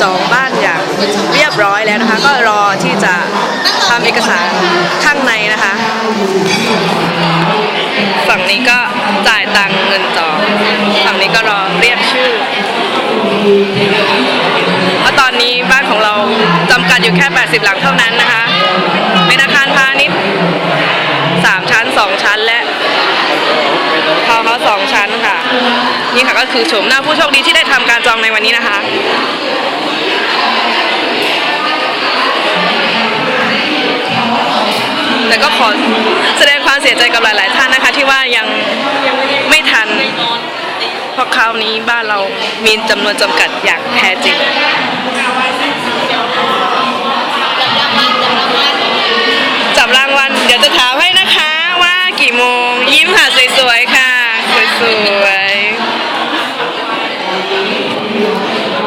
จองบ้านอย่างเรียบร้อยแล้วนะคะ ก็รอที่จะทำเอกสารข้างในนะคะ ฝั่งนี้ก็จ่ายตังเงินจองฝั่งนี้ก็รอเรียกชื่อเพราะตอนนี้บ้านของเราจำกัดอยู่แค่ 80 หลังเท่านั้นนะคะเป็นอาคารพาณิชย์3ชั้น 2 ชั้นและทาวน์เฮาส์สองชั้นค่ะ นี่ค่ะก็คือโฉมหน้าผู้โชคดีที่ได้ทำการจองในวันนี้นะคะ แต่ก็ขอแสดงความเสียใจกับหลาย ๆ ท่านนะคะ ที่ว่ายังไม่ทัน เพราะคราวนี้บ้านเรามีจำนวนจำกัดอย่างแท้จริงจับรางวัลเดี๋ยวจะถามให้นะคะว่ากี่โมงยิ้มค่ะสวย ๆ ค่ะสวย